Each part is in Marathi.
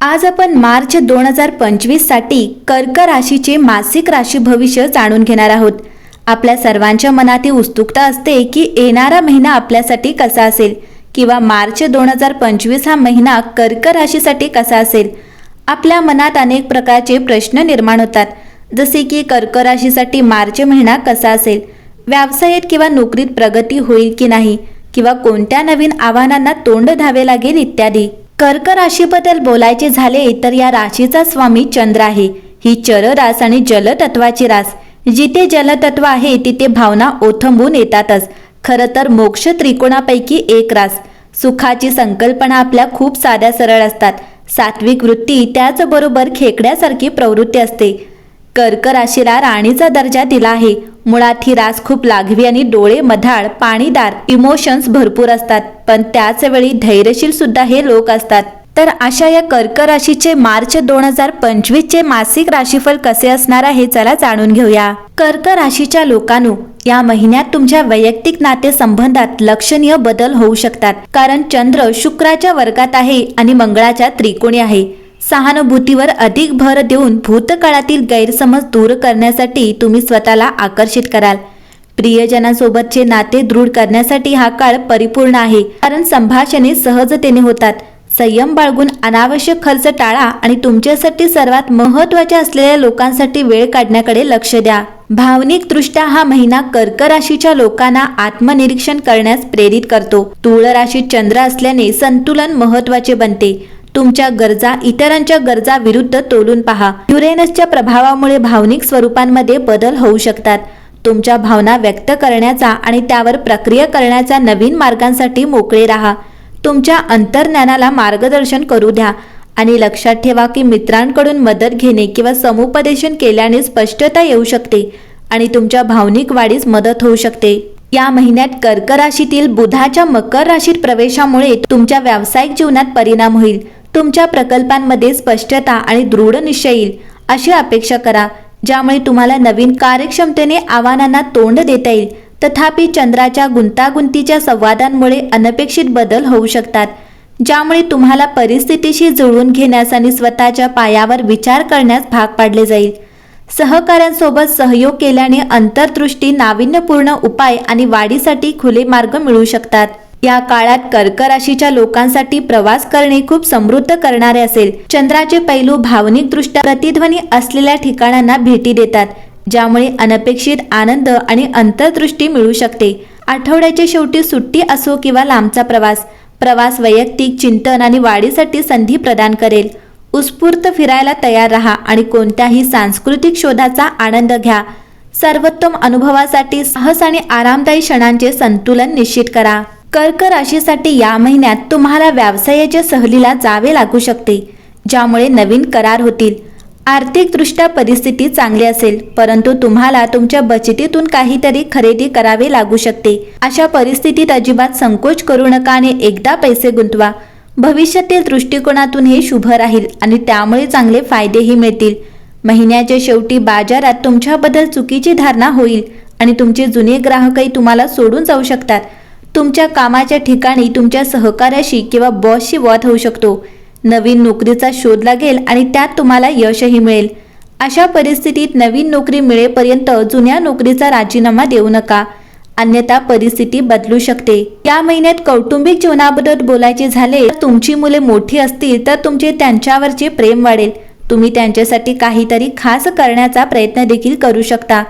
आज आपण मार्च दोन हजार पंचवीससाठी कर्क राशीचे मासिक राशी भविष्य जाणून घेणार आहोत. आपल्या सर्वांच्या मनात ही उत्सुकता असते की येणारा महिना आपल्यासाठी कसा असेल किंवा मार्च दोन हजार पंचवीस हा महिना कर्क राशीसाठी कसा असेल? आपल्या मनात अनेक प्रकारचे प्रश्न निर्माण होतात. जसे की कर्क राशीसाठी मार्च महिना कसा असेल? व्यवसायात किंवा नोकरीत प्रगती होईल की नाही? किंवा कोणत्या नवीन आव्हानांना तोंड द्यावे लागेल? इत्यादी. कर्क राशीबद्दल बोलायचे झाले तर या राशीचा स्वामी चंद्र आहे. ही चर रास आणि जलतत्वाची रास. जिथे जलतत्व आहे तिथे भावना ओथंबून येतातच. खरं तर मोक्ष त्रिकोणापैकी एक रास. सुखाची संकल्पना आपल्या खूप साध्या सरळ असतात. सात्विक वृत्ती त्याचबरोबर खेकड्यासारखी प्रवृत्ती असते. कर्क राशीला राणीचा दर्जा दिला आहे. मुळात ही रास खूप लाघवी आणि डोळे मधाळ पाणीदार इमोशन्स भरपूर असतात. पण त्याचवेळी धैर्यशील सुद्धा हे लोक असतात. तर अशा या कर्क राशीचे मार्च दोन हजार पंचवीस चे मासिक राशीफल कसे असणार आहे चला जाणून घेऊया. कर्क राशीच्या लोकांनो या महिन्यात तुमच्या वैयक्तिक नातेसंबंधात लक्षणीय बदल होऊ शकतात. कारण चंद्र शुक्राच्या वर्गात आहे आणि मंगळाच्या त्रिकोणी आहे. सहानुभूतीवर अधिक भर देऊन भूतकाळातील गैरसमज दूर करण्यासाठी तुम्ही स्वतःला आकर्षित कराल. प्रियजनांसोबतचे नाते दृढ करण्यासाठी हा काळ परिपूर्ण आहे. कारण संभाषणे सहजतेने होतात. संयम बाळगून अनावश्यक खर्च टाळा आणि तुमच्यासाठी सर्वात महत्त्वाच्या असलेल्या लोकांसाठी वेळ काढण्याकडे लक्ष द्या. भावनिक दृष्ट्या हा महिना कर्क राशीच्या लोकांना आत्मनिरीक्षण करण्यास प्रेरित करतो. तुळ राशीत चंद्र असल्याने संतुलन महत्त्वाचे बनते. तुमच्या गरजा इतरांच्या गरजा विरुद्ध तोलून पहा. युरेनसच्या प्रभावामुळे भावनिक स्वरूपांमध्ये बदल होऊ शकतात. तुमच्या भावना व्यक्त करण्याचा आणि त्यावर प्रक्रिया करण्याचा नवीन मार्गांसाठी मोकळे राहा. तुमच्या अंतर्ज्ञानाला मार्गदर्शन करू द्या आणि लक्षात ठेवा की मित्रांकडून मदत घेणे किंवा समुपदेशन केल्याने स्पष्टता येऊ शकते आणि तुमच्या भावनिक वाढीस मदत होऊ शकते. या महिन्यात कर्क राशीतील बुधाच्या मकर राशीत प्रवेशामुळे तुमच्या व्यावसायिक जीवनात परिणाम होईल. तुमच्या प्रकल्पांमध्ये स्पष्टता आणि दृढ निश्चय येईल अशी अपेक्षा करा. ज्यामुळे तुम्हाला नवीन कार्यक्षमतेने आव्हानांना तोंड देता येईल. तथापि चंद्राच्या गुंतागुंतीच्या संवादांमुळे अनपेक्षित बदल होऊ शकतात. ज्यामुळे तुम्हाला परिस्थितीशी जुळवून घेण्यास आणि स्वतःच्या पायावर विचार करण्यास भाग पाडले जाईल. सहकाऱ्यांसोबत सहयोग केल्याने अंतर्दृष्टी नाविन्यपूर्ण उपाय आणि वाढीसाठी खुले मार्ग मिळू शकतात. या काळात कर्क राशीच्या लोकांसाठी प्रवास करणे खूप समृद्ध करणारे असेल. चंद्राचे पैलू भावनिकदृष्ट्या प्रतिध्वनी असलेल्या ठिकाणांना भेटी देतात ज्यामुळे अनपेक्षित आनंद आणि अंतर्दृष्टी मिळू शकते. आठवड्याच्या शेवटी सुट्टी असो किंवा लांबचा प्रवास प्रवास वैयक्तिक चिंतन आणि वाढीसाठी संधी प्रदान करेल. उत्स्फूर्त फिरायला तयार राहा आणि कोणत्याही सांस्कृतिक शोधाचा आनंद घ्या. सर्वोत्तम अनुभवासाठी साहस आणि आरामदायी क्षणांचे संतुलन निश्चित करा. कर्क राशीसाठी या महिन्यात तुम्हाला व्यवसायाच्या सहलीला जावे लागू शकते ज्यामुळे नवीन करार होतील. आर्थिकदृष्ट्या परिस्थिती चांगली असेल परंतु तुम्हाला तुमच्या बचतीतून काहीतरी खरेदी करावे लागू शकते. अशा परिस्थितीत अजिबात संकोच करू नका आणि एकदा पैसे गुंतवा. भविष्यातील दृष्टिकोनातून हे शुभ राहील आणि त्यामुळे चांगले फायदेही मिळतील. महिन्याच्या शेवटी बाजारात तुमच्याबद्दल चुकीची धारणा होईल आणि तुमचे जुने ग्राहकही तुम्हाला सोडून जाऊ शकतात. तुमच्या कामाच्या ठिकाणी तुमच्या सहकार्याशी किंवा बॉसशी वाद होऊ शकतो. नवीन नोकरीचा शोध लागेल आणि त्यात तुम्हाला यशही मिळेल. अशा परिस्थितीत नवीन नोकरी मिळेपर्यंत जुन्या नोकरीचा राजीनामा देऊ नका. अन्यथा परिस्थिती बदलू शकते. या महिन्यात कौटुंबिक जीवनाबद्दल बोलायचे झाले तर तुमची मुले मोठी असतील तर तुमचे त्यांच्यावरचे प्रेम वाढेल. तुम्ही त्यांच्यासाठी काहीतरी खास करण्याचा प्रयत्न देखील करू शकता.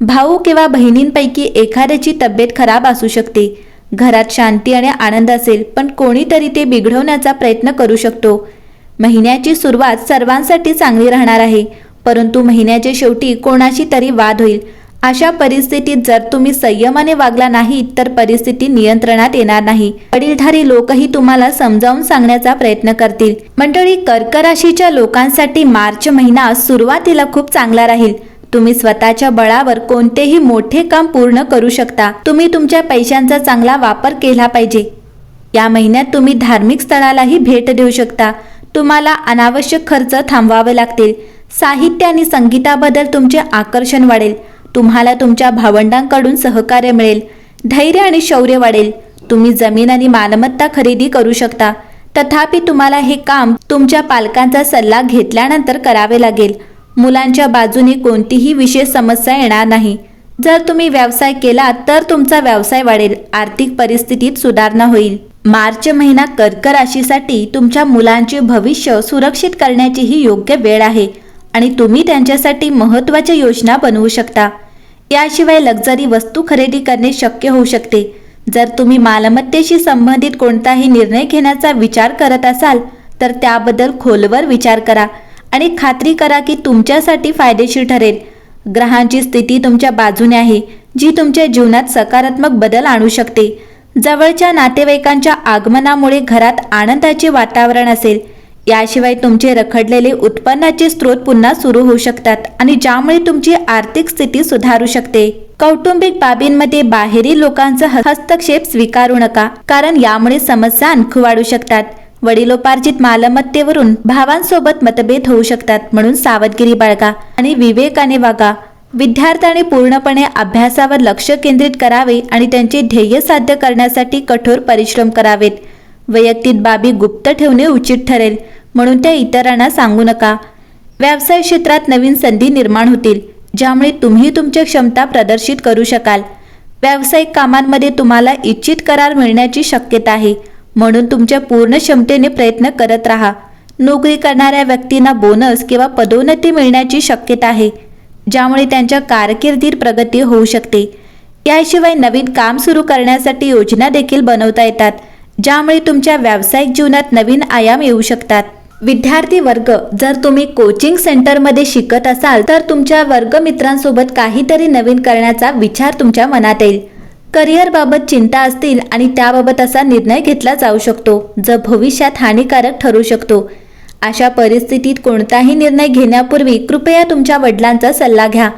भाऊ किंवा बहिणींपैकी एखाद्याची तब्येत खराब असू शकते. घरात शांती आणि आनंद असेल पण कोणीतरी ते बिघडवण्याचा प्रयत्न करू शकतो. महिन्याची सुरुवात सर्वांसाठी चांगली राहणार आहे परंतु महिन्याच्या शेवटी कोणाशी तरी वाद होईल. अशा परिस्थितीत जर तुम्ही संयमाने वागला नाही तर परिस्थिती नियंत्रणात येणार नाही. वडीलधारी लोकही तुम्हाला समजावून सांगण्याचा प्रयत्न करतील. मंडळी कर्क राशीच्या लोकांसाठी मार्च महिना सुरुवातीला खूप चांगला राहील. तुम्ही स्वतःच्या बळावर कोणतेही मोठे काम पूर्ण करू शकता. तुम्ही तुमच्या पैशांचा चांगला वापर केला पाहिजे. या महिन्यात तुम्ही धार्मिक स्थळालाही भेट देऊ शकता. तुम्हाला अनावश्यक खर्च थांबवावे लागतील. साहित्य आणि संगीताबद्दल तुमचे आकर्षण वाढेल. तुम्हाला तुमच्या भावंडांकडून सहकार्य मिळेल. धैर्य आणि शौर्य वाढेल. तुम्ही जमीन आणि मालमत्ता खरेदी करू शकता. तथापि तुम्हाला हे काम तुमच्या पालकांचा सल्ला घेतल्यानंतर करावे लागेल. मुलांच्या बाजूने कोणतीही विशेष समस्या येणार नाही. जर तुम्ही व्यवसाय केला तर तुमचा व्यवसाय वाढेल. आर्थिक परिस्थितीत सुधारणा होईल. मार्च महिना कर्क राशीसाठी तुमच्या मुलांचे भविष्य सुरक्षित करण्याची ही योग्य वेळ आहे आणि तुम्ही त्यांच्यासाठी महत्त्वाच्या योजना बनवू शकता. याशिवाय लक्झरी वस्तू खरेदी करणे शक्य होऊ शकते. जर तुम्ही मालमत्तेशी संबंधित कोणताही निर्णय घेण्याचा विचार करत असाल तर त्याबद्दल खोलवर विचार करा. आणि खात्री करा की तुमच्यासाठी फायदेशीर ठरेल. ग्रहांची स्थिती तुमच्या बाजूने आहे जी तुमच्या जीवनात सकारात्मक बदल आणू शकते. जवळच्या नातेवाईकांच्या आगमनामुळे घरात आनंदाचे वातावरण असेल. याशिवाय तुमचे रखडलेले उत्पन्नाचे स्रोत पुन्हा सुरू होऊ शकतात आणि ज्यामुळे तुमची आर्थिक स्थिती सुधारू शकते. कौटुंबिक बाबींमध्ये बाहेरील लोकांचा ह- हस्तक्षेप स्वीकारू नका कारण यामुळे समस्या आणखी वाढू शकतात. वडिलोपार्जित मालमत्तेवरून भावांसोबत मतभेद होऊ शकतात म्हणून सावधगिरी बाळगा आणि विवेकाने वागा. विद्यार्थ्यांनी पूर्णपणे अभ्यासावर लक्ष केंद्रित करावे आणि त्यांचे ध्येय साध्य करण्यासाठी कठोर परिश्रम करावेत. वैयक्तिक बाबी गुप्त ठेवणे उचित ठरेल म्हणून त्या इतरांना सांगू नका. व्यवसाय क्षेत्रात नवीन संधी निर्माण होतील ज्यामुळे तुम्ही तुमच्या क्षमता प्रदर्शित करू शकाल. व्यावसायिक कामांमध्ये तुम्हाला इच्छित करार मिळण्याची शक्यता आहे. म्हणून तुमच्या पूर्ण क्षमतेने प्रयत्न करत राहा. नोकरी करणाऱ्या व्यक्तींना बोनस किंवा पदोन्नती मिळण्याची शक्यता आहे ज्यामुळे त्यांच्या कारकिर्दीत प्रगती होऊ शकते. याशिवाय नवीन काम सुरू करण्यासाठी योजना देखील बनवता येतात ज्यामुळे तुमच्या व्यावसायिक जीवनात नवीन आयाम येऊ शकतात. विद्यार्थी वर्ग जर तुम्ही कोचिंग सेंटरमध्ये शिकत असाल तर तुमच्या वर्गमित्रांसोबत काहीतरी नवीन करण्याचा विचार तुमच्या मनात येईल. करिअरबाबत चिंता असतील आणि त्याबाबत असा निर्णय घेतला जाऊ शकतो जो भविष्यात हानिकारक ठरू शकतो. अशा परिस्थितीत कोणताही निर्णय घेण्यापूर्वी कृपया तुमच्या वडिलांचा सल्ला घ्या.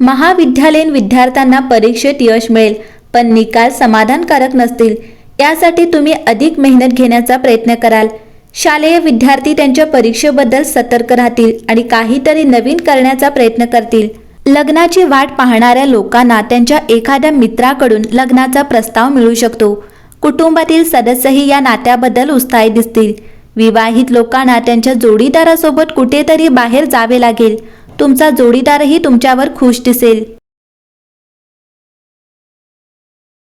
महाविद्यालयीन विद्यार्थ्यांना परीक्षेत यश मिळेल पण निकाल समाधानकारक नसतील. यासाठी तुम्ही अधिक मेहनत घेण्याचा प्रयत्न कराल. शालेय विद्यार्थी त्यांच्या परीक्षेबद्दल सतर्क राहतील आणि काहीतरी नवीन करण्याचा प्रयत्न करतील. लग्नाची वाट पाहणाऱ्या लोकांना त्यांच्या एखाद्या मित्राकडून लग्नाचा प्रस्ताव मिळू शकतो. कुटुंबातील सदस्यही या नात्याबद्दल उत्साही दिसतील. विवाहित लोकांना त्यांच्या जोडीदारासोबत कुठेतरी बाहेर जावे लागेल. तुमचा जोडीदारही तुमच्यावर खुश दिसेल.